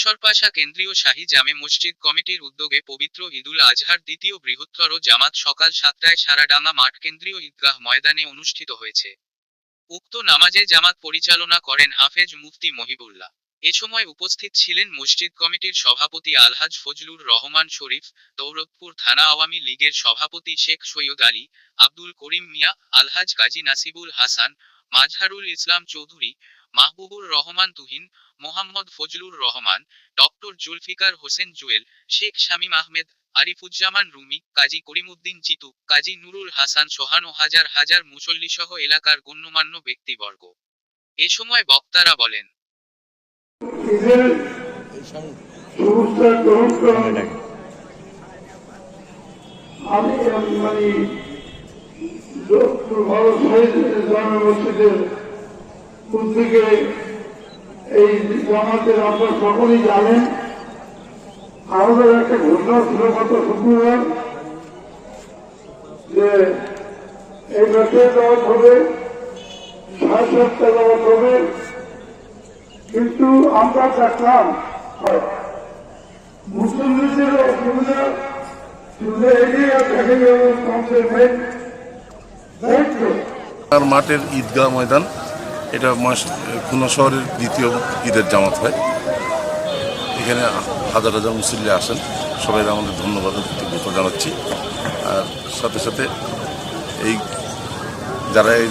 হাসরপাশা কেন্দ্রীয় শাহী জামে মসজিদ কমিটির উদ্যোগে পবিত্র ঈদুল আজহার দ্বিতীয় বৃহত্তর জামাত সকাল সাতটায় সারাডাঙ্গা মাঠ কেন্দ্রীয় ঈদগাহ ময়দানে অনুষ্ঠিত হয়েছে। উক্ত নামাজে জামাত পরিচালনা করেন হাফেজ মুফতি মহিবুল্লাহ। এ সময় উপস্থিত ছিলেন মসজিদ কমিটির সভাপতি আলহাজ ফজলুর রহমান শরীফ, দৌলতপুর থানা আওয়ামী লীগের সভাপতি শেখ সৈয়দ আলী, আব্দুল করিম মিয়া, আলহাজ কাজী নাসিবুল হাসান, মাজহারুল ইসলাম চৌধুরী, মাহবুবুর রহমান তুহিন, মোহাম্মদ ফজলুর রহমান, ডক্টর জুলফিকার হোসেন জুয়েল, শেখ শামীম আহমেদ, আরিফুজ্জামান রুমি, কাজী করিমুদ্দিন জিতু, কাজী নুরুল হাসান সোহান ও হাজার হাজার মুসল্লিসহ এলাকার গণ্যমান্য ব্যক্তিবর্গ। এ সময় বক্তারা বলেন ঈদের আমি মানে ভালো শহীদ জামে মসজিদের উদ্যোগে এই জামাতের আপনার সকলেই জানেন আমাদের একটা ঘোষণা ছিল গত শুক্রবার যে এই মাসে দেওয়া হবে সাড়ে সাতটা দেওয়া হবে। কিন্তু আমরা দেখলাম অসুবিধা গেল আমাদের আর মাঠের ঈদগাহ ময়দান, এটা মাস, খুলনা শহরের দ্বিতীয় ঈদের জামাত হয়। এখানে হাজার হাজার মুসল্লি আসেন। সবাই আমাদের ধন্যবাদ কৃতজ্ঞতা জানাচ্ছি। আর সাথে সাথে এই, যারা এই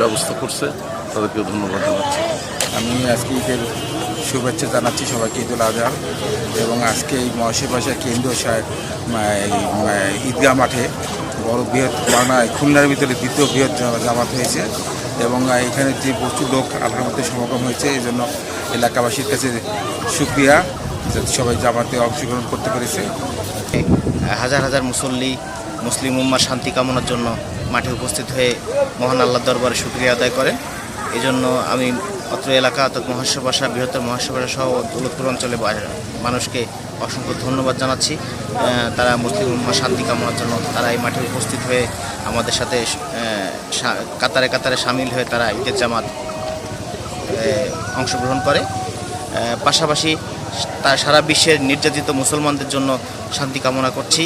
ব্যবস্থা করছে তাদেরকে ধন্যবাদ জানাচ্ছি। আমি আজকে ঈদের শুভেচ্ছা জানাচ্ছি সবাইকে ঈদুল আজহা এবং আজকে এই মহাশী ভাষা কেন্দ্রীয় সা- মা- ঈদগাহ মাঠে বড় বৃহৎ মানে খুলনার ভিতরে দ্বিতীয় বৃহৎ জামাত হয়েছে এবং এখানে যে প্রচুর লোক আলহামদুলিল্লাহ সমাগম হয়েছে এই জন্য এলাকাবাসীর কাছে সুক্রিয়া যাতে সবাই জামাতে অংশগ্রহণ করতে পেরেছে। হাজার হাজার মুসল্লি, মুসলিম উম্মার শান্তি কামনার জন্য মাঠে উপস্থিত হয়ে মহান আল্লাহর দরবারে শুক্রিয়া আদায় করেন। এই জন্য আমি অত্র এলাকা অর্থাৎ মহাশবাসা বৃহত্তর মহাশবাসা সহ দৌলতপুর অঞ্চলে মানুষকে অসংখ্য ধন্যবাদ জানাচ্ছি। তারা মুসলিম উম্মা শান্তি কামনার জন্য তারা এই মাঠে উপস্থিত হয়ে আমাদের সাথে কাতারে কাতারে সামিল হয়ে তারা ঈদের জামাত অংশগ্রহণ করে। পাশাপাশি তা সারা বিশ্বের নির্যাতিত মুসলমানদের জন্য শান্তি কামনা করছি।